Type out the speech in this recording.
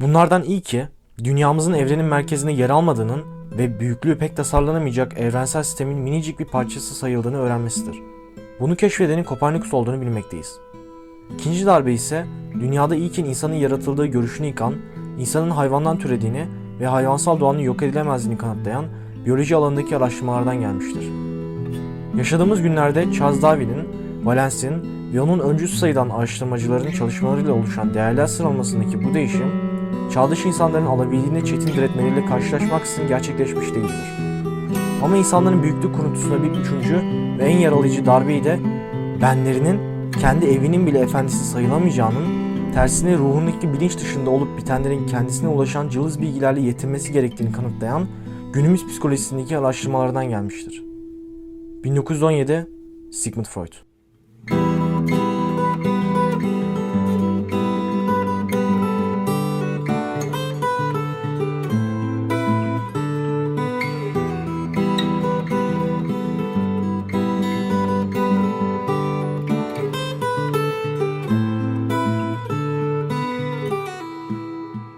Bunlardan ilki, dünyamızın evrenin merkezinde yer almadığının ve büyüklüğü pek tasarlanamayacak evrensel sistemin minicik bir parçası sayıldığını öğrenmesidir. Bunu keşfedenin Kopernikus olduğunu bilmekteyiz. İkinci darbe ise dünyada ilkin insanın yaratıldığı görüşünü yıkan, insanın hayvandan türediğini ve hayvansal doğanın yok edilemezliğini kanıtlayan biyoloji alanındaki araştırmalardan gelmiştir. Yaşadığımız günlerde Charles Darwin'in, Wallace'in ve onun öncüsü sayılan araştırmacıların çalışmalarıyla oluşan değerler sıralamasındaki bu değişim, çağdaş insanların alabildiğine çetin diretmeleriyle karşılaşmaksızın gerçekleşmiş değildir. Ama insanların büyüklük kuruntısuna bir üçüncü ve en yaralayıcı darbeyi de benlerinin kendi evinin bile efendisi sayılamayacağının, tersine ruhundaki bilinç dışında olup bitenlerin kendisine ulaşan cılız bilgilerle yetinmesi gerektiğini kanıtlayan günümüz psikolojisindeki araştırmalardan gelmiştir. 1917 Sigmund Freud